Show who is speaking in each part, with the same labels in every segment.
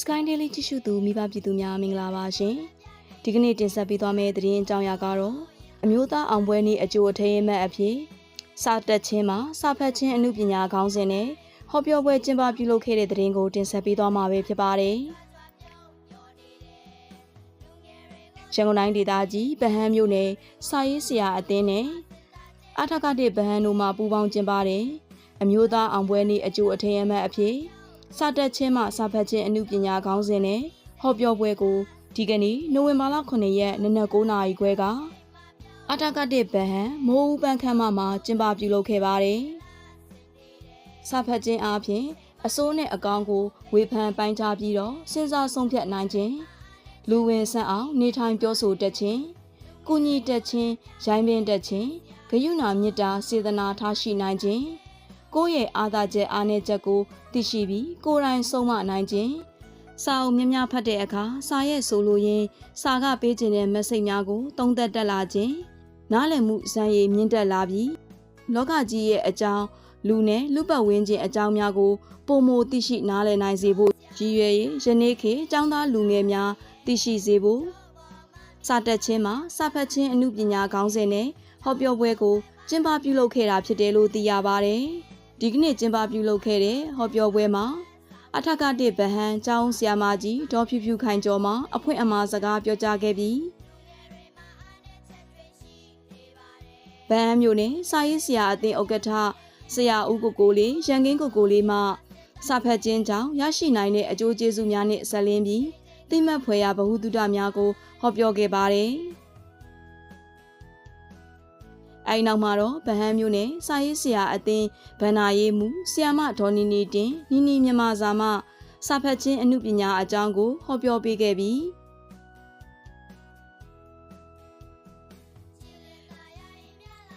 Speaker 1: Sky Daily ကြည့်ရှုသူမိဘပြည်သူများမင်္ဂလာပါရှင်ဒီကနေ့တင်ဆက်ပေးသွားမယ့်သတင်းအကြောင်းအရာကတော့အမျိုးသားအောင်ပွဲနေ့အကျိုးအထိမ်းအမှတ်အဖြစ်စာတက်ချင်းမှာစာဖတ်ချင်းအမှုပညာခေါင်းစဉ်နဲ့ဟောပြောပွဲကျင်းပပြုလုပ်ခဲ့တဲ့သတင်းကိုတင်ဆက်ပေးသွားမှာပဲဖြစ်ပါတယ်ရန်ကုန်တိုင်းဒေသကြီးဗဟန်းမြို့နယ်စာရေးဆရာအသင်းနဲ့အထက်ကတဲ့ဗဟန်းတို့မှပူးပေါင်းကျင်းပတဲ့အမျိုးသားအောင်ပွဲနေ့အကျိုးအထိမ်းအမှတ်အဖြစ် စာတက်ချင်းမှစာဖတ်ချင်းအမှုပညာခေါင်းစဉ်နဲ့ဟောပြောပွဲကိုဒီကနေ့နိုဝင်ဘာလ9ရက်နနက်9:00နာရီခွဲကအထက်ကတဲ့ဗဟန်းမိုးဦးပန်းခမ်းမမှာကျင်းပပြုလုပ်ခဲ့ပါတယ်။စာဖတ်ခြင်းအပြင်အစိုးနဲ့အကောင်းကိုဝေဖန်ပိုင်းခြားပြီးတော့စဉ်းစားဆုံးဖြတ်နိုင်ခြင်းလူဝင်ဆန့်အောင်နေထိုင်ပြောဆိုတတ်ခြင်းကုညီတတ်ခြင်းရိုင်းပင်တတ်ခြင်းဂယုဏမေတ္တာစေတနာထားရှိနိုင်ခြင်း ကိုယ့်ရဲ့အာသာချက်အားနည်းချက်ကိုသိရှိပြီးကိုယ်တိုင်ဆုံးမနိုင်ခြင်းစာအုပ်များများဖတ်တဲ့အခါစာရဲ့ဆိုလိုရင်းစာကပေးခြင်းတဲ့ message များကိုသုံးသက်တက်လာခြင်းနားလည်မှုစံရည်မြင့်တက်လာပြီးလောကကြီးရဲ့အကြောင်းလူနဲ့လူပတ်ဝန်းကျင်အကြောင်းများကိုပုံမသိရှိနားလည်နိုင်စေဖို့ရည်ရွယ်ရေးယနေ့ခေတ်ចောင်းသားလူငယ်များသိရှိစေဖို့စာတက်ခြင်းမှာစာဖတ်ခြင်းအမှုပညာခေါင်းစဉ်နဲ့ဟောပြောပွဲကိုကျင်းပပြုလုပ်ခဲ့တာဖြစ်တယ်လို့သိရပါတယ်။ ဒီကနေ့ကျင်းပပြုလုပ်ခဲ့တဲ့ဟောပြောပွဲမှာအထက်ကတိဗဟန်ကျောင်းဆရာမကြီးဒေါ်ဖြူဖြူခိုင်ကျော်မှအဖွင့်အမှာစကားပြောကြားခဲ့ပြီးဗဟန်မျိုးနဲ့စာရေးဆရာအသင်းဥက္ကဋ္ဌဆရာဦးကိုကိုလေးရန်ကင်းကိုကိုလေးမှစာဖတ်ခြင်းကြောင့်ရရှိနိုင်တဲ့အကျိုးကျေးဇူးများနဲ့ဆက်လင်းပြီးသိမှတ်ဖွယ်ရာဗဟုသုတများကိုဟောပြောခဲ့ပါတယ်။ အဲဒီနောက်မှာတော့ဗဟန်းမျိုးနဲ့စာရေးဆရာအသင်းဗန္နာရေးမှုဆီယာမဒေါ်နီနီတင်နီနီမြန်မာစာမစာဖတ်ခြင်းအမှုပညာအကြောင်းကိုဟောပြောပေးခဲ့ပြီး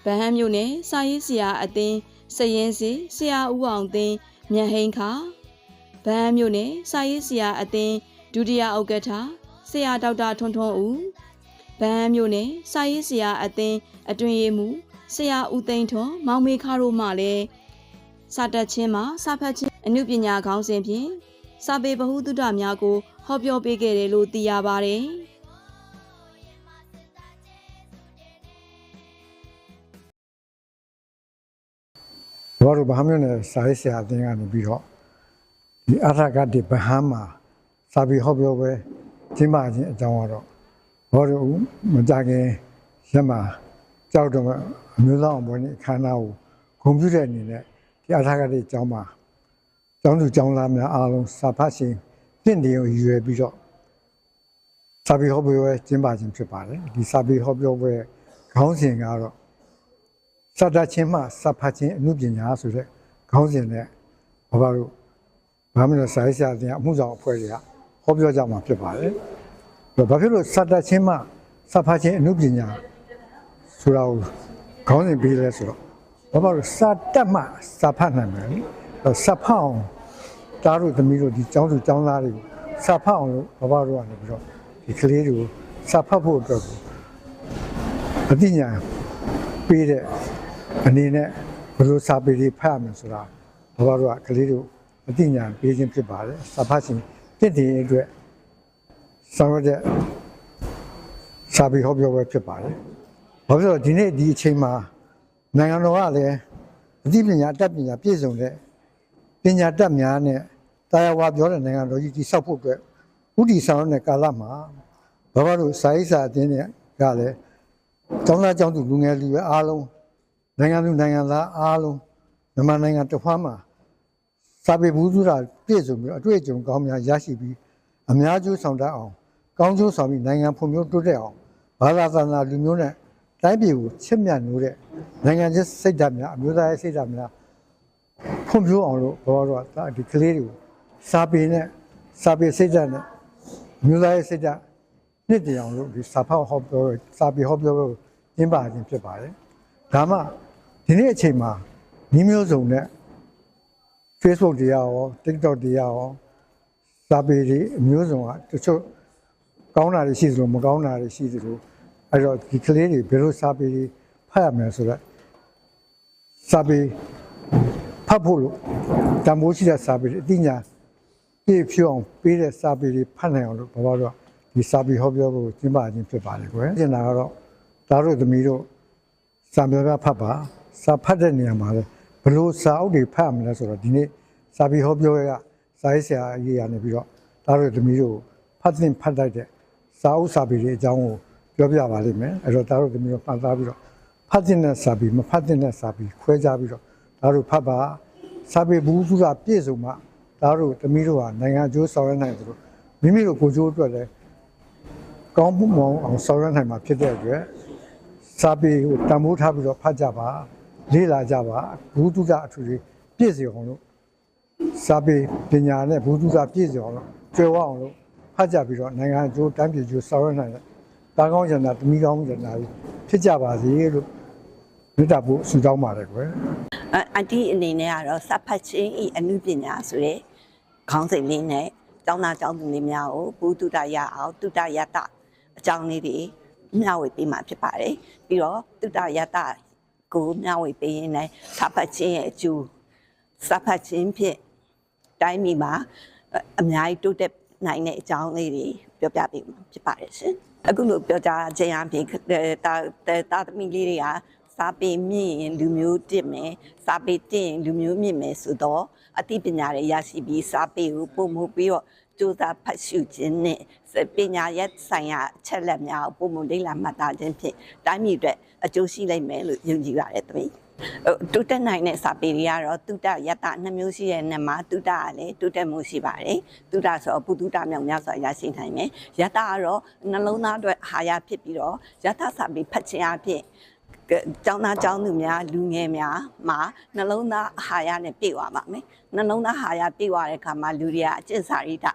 Speaker 1: ဗဟန်းမျိုးနဲ့စာရေးဆရာအသင်းစရင်စီဆရာဦးအောင်သိန်းမြတ်ဟိန်ခါဗဟန်းမျိုးနဲ့စာရေးဆရာအသင်းဒုတိယဥက္ကဋ္ဌဆရာဒေါက်တာထွန်းထွန်းဦး ဗဟန်းမျိုးနဲ့စာရေးဆရာအသင်းအတွင်ရေးမှုဆရာဦးသိန်းထွန်းမောင်မေခါတို့မှလည်းစာတက်ချင်းမှာစာဖတ်ခြင်းအမှုပညာခေါင်းစဉ်ဖြင့်စာပေဗဟုသုတများကို ဟောပြောပေးခဲ့တယ်လို့သိရပါတယ်။
Speaker 2: ဘောတို့ဘာမျိုးနဲ့စာရေးဆရာအသင်းကနေပြီးတော့ဒီအထကတိဗဟန်းမှာစာပေဟောပြောပွဲကျင်းပခြင်းအကြောင်းကတော့ ဘောတို့မကြခင်ရက်မှာကြောက်တော့အမျိုးသားအောင်ပွဲနဲ့အခမ်းအနားကိုဂုဏ်ပြုတဲ့အနေနဲ့ဒီအထကတိကျောင်းမှာကျောင်းသူကျောင်းသားများအားလုံးစာဖတ်ရှင်တင့်တယ်ကိုရည်ရွယ်ပြီးတော့စာပေဟောပြောပွဲကျင်းပခြင်းဖြစ်ပါတယ်ဒီစာပေဟောပြောပွဲခေါင်းစဉ်ကတော့စတတ်ချင်းမှစဖတ်ချင်းအမှုပညာဆိုတဲ့ခေါင်းစဉ်နဲ့ဘာပါလို့ဘာမလို့စာရေးဆရာတင်အမှုဆောင်အဖွဲ့တွေကဟောပြောကြမှာဖြစ်ပါတယ်။ ဘာဖြစ်လို့စတတ်ချင်းမှစဖတ်ချင်းအမှုပညာဆိုတာကိုခေါင်းစဉ်ပေးလဲဆိုတော့ဘာပါလို့စတတ်မှစဖတ်နိုင်မယ်။စဖတ်အောင်တားတို့သမီးတို့ဒီကျောင်းသူကျောင်းသားတွေကိုစဖတ်အောင်လို့ဘာပါတို့ကနေပြီးတော့ဒီကလေးတွေကိုစဖတ်ဖို့အတွက်ကိုအသိဉာဏ်ပေးတဲ့အနေနဲ့ဘယ်လိုစာပေတွေဖတ်ရမလဲဆိုတာဘာဘာတို့ကကလေးတို့အသိဉာဏ်ပေးခြင်းဖြစ်ပါတယ်စာဖတ်ခြင်းတင့်တယ်အတွက် ဆောင်ရတဲ့စာပေဟောပြောပွဲဖြစ်ပါတယ်ဘာဖြစ်လို့ဒီနေ့ဒီအချိန်မှာနိုင်ငံတော်ကလည်းအသိပညာတတ်ပညာပြည့်စုံတဲ့ပညာတတ်များနဲ့တရားဝါပြောတဲ့နိုင်ငံတော်ကြီးတိဆောက်ဖို့အတွက်ဥတီဆောင်တဲ့ကာလမှာဘာဘာတို့စာရေးစာအတင်းနဲ့ကလည်းကျောင်းသားကျောင်းသူလူငယ်လူပဲအားလုံးနိုင်ငံသူနိုင်ငံသားအားလုံးမြန်မာနိုင်ငံတစ်ဖက်မှာစာပေဘူးစုတာပြည့်စုံပြီးအတွေ့အကြုံကောင်းများရရှိပြီးအများကျိုးဆောင်တတ်အောင် ကောင်းကျိုးဆောင်ပြီးနိုင်ငံဖွံ့ဖြိုးတိုးတက်အောင်ဘာသာသနာလူမျိုးနဲ့တိုင်းပြည်ကိုချစ်မြတ်နိုးတဲ့နိုင်ငံချင်းစိတ်ဓာတ်များအမျိုးသားရေးစိတ်ဓာတ်များဖွံ့ဖြိုးအောင်လို့ဘောတော့ဒီကလေးတွေကိုစာပေနဲ့စာပေစိတ်ဓာတ်နဲ့အမျိုးသားရေးစိတ်ဓာတ်နှစ်တည်အောင်လို့ဒီစာဖောက်ဟောပြောစာပေဟောပြောကိုကျင်းပခြင်းဖြစ်ပါတယ်ဒါမှဒီနေ့အချိန်မှာညီမျိုးစုံနဲ့ Facebook တရားရော TikTok တရားရောစာပေတွေအမျိုးစုံကတချို့ ကောင်းတာတွေရှိသလိုမကောင်းတာတွေရှိသလိုအဲ့တော့ဒီကလေးတွေဘယ်လိုစာပေတွေဖတ်ရမလဲဆိုတော့စာပေဖတ်ဖို့လို့တန်ဖိုးရှိတဲ့စာပေတွေအသိဉာဏ်ပြည့်ဖြောင်းပေးတဲ့စာပေတွေဖတ်နိုင်အောင်လို့ဘာလို့ဒီစာပေဟောပြောဖို့ကျင်းပခြင်းဖြစ်ပါတယ်ကွယ်ကျင်တာကတော့ဒါတို့သမီးတို့စာပေကဖတ်ပါစာဖတ်တဲ့နေရာမှာလည်းဘလို့စာအုပ်တွေဖတ်ရမလဲဆိုတော့ဒီနေ့စာပေဟောပြောရစာရေးဆရာအရေးရနေပြီးတော့ဒါတို့သမီးတို့ဖတ်သင်ဖတ်တတ်တဲ့ စာအုပ်စာပေတွေအကြောင်းကိုပြောပြပါလိမ့်မယ်အဲ့တော့ဒါတို့သမီးတို့ပတ်သားပြီးတော့ဖတ်တဲ့စာပေမဖတ်တဲ့စာပေခွဲခြားပြီးတော့ဒါတို့ဖတ်ပါစာပေဘူးစုကပြည့်စုံမှဒါတို့သမီးတို့ဟာနိုင်ငံအကျိုးဆောင်ရနိုင်သလိုမိမိတို့ကိုယ်ကျိုးအတွက်လည်းကောင်းမှုမအောင်အောင်ဆောင်ရွက်နိုင်မှာဖြစ်တဲ့အတွက်စာပေကိုတံမိုးထားပြီးတော့ဖတ်ကြပါလေ့လာကြပါဘုဒ္ဓကအထူးလေးပြည့်စုံအောင်လို့စာပေပညာနဲ့ဘုဒ္ဓကပြည့်စုံအောင်လို့ကျွယ်ဝအောင်လို့ ဖတ်ကြပြီးတော့နိုင်ငံအကျိုးတိုင်းပြည်ကျိုးဆောင်ရွက်နိုင်တဲ့တာကောင်းကျန်တာတမိကောင်းကျန်တာကြီးဖြစ်ကြပါစေလို့မေတ္တာပို့ဆုတောင်းပါတယ်ကွယ်
Speaker 3: အအန်တီအနေနဲ့ကတော့စပ်ဖတ်ချင်းဤအနုပညာဆိုတဲ့ခေါင်းစဉ်လေးနဲ့ကျောင်းသားကျောင်းသူလေးများကိုဘုဒ္ဓတရအောင်တုတရတအကြောင်းလေးတွေမျှဝေပေးမှာဖြစ်ပါတယ်ပြီးတော့တုတရတကိုမျှဝေပေးရင်လည်းစပ်ဖတ်ချင်းရဲ့အကျိုးစပ်ဖတ်ချင်းဖြင့်တိုင်းပြည်မှာအအများကြီးတိုးတက် နိုင်တဲ့အကြောင်းလေးတွေပြောပြပေးမှာဖြစ်ပါတယ်ရှင်အခုလိုပြောကြားခြင်းအပြင်တာတာသမီလေးတွေကစာပေမြင့်ရင်လူမျိုးတစ်မယ်စာပေတစ်ရင်လူမျိုးမြင့်မယ်ဆိုတော့အသိပညာတွေရရှိပြီးစာပေကိုပုံမှုပြီးတော့စူးစမ်းဖတ်ရှုခြင်းနဲ့ပညာရဲ့ဆိုင်ရာအချက်လက်များကိုပုံမှုလေ့လာမှတ်သားခြင်းဖြင့်တိုင်းပြည်အတွက်အကျိုးရှိလိမ့်မယ်လို့ယုံကြည်ပါတယ်တမီး တူတက်နိုင်တဲ့စာပေတွေကတော့တုတယတနှစ်မျိုးရှိတဲ့နေမှာတုတကလည်းတုတက်မှုရှိပါတယ်တုတဆိုတော့ဘုဒ္ဓတမြောက်များစွာရရှိနိုင်မယ်ယတကတော့နှလုံးသားအတွက်အာဟာရဖြစ်ပြီးတော့ယတစာပေဖတ်ခြင်းအပြင်ကျောင်းသားကျောင်းသူများလူငယ်များမှာနှလုံးသားအာဟာရနဲ့ပြည့်ဝပါမယ်နှလုံးသားအာဟာရပြည့်ဝတဲ့အခါမှာလူတွေကအကျင့်စာရိတ္တ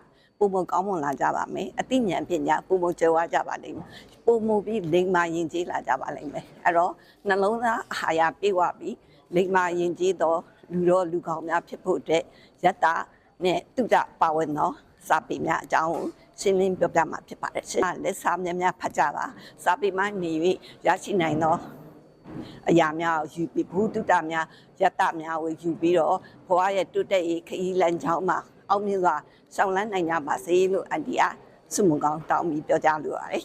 Speaker 3: ပုံမကောင်းမွန်လာကြပါမယ်အသိဉာဏ်ပညာပုံမကျော်ဝကြပါလိမ့်မယ်ပုံမပြီးလိမ္မာယဉ်ကျေးလာကြပါလိမ့်မယ်အဲ့တော့နှလုံးသားအာဟာရပြည့်ဝပြီးလိမ္မာယဉ်ကျေးသောလူတော်လူကောင်းများဖြစ်ဖို့အတွက်ယတ္တနဲ့တုဒ္ဒပါဝင်သောစာပေများအကြောင်းကိုရှင်းလင်းပြောပြမှာဖြစ်ပါတယ်ရှင်လက်စာများများဖတ်ကြပါစာပေမှနေ၍ရရှိနိုင်သောအရာများကိုယူပြီးဘုဒ္ဓတများယတ္တများကိုယူပြီးတော့ဘဝရဲ့တုတ်တဲ့ရေးခရီးလမ်းကြောင်းမှာ အောင်မြင်စွာရှောင်လန်းနိုင်ကြပါစေလို့အန်တီအားဆုမွန်ကောင်းတောင်းပြီးပြောကြားလိုပါတယ်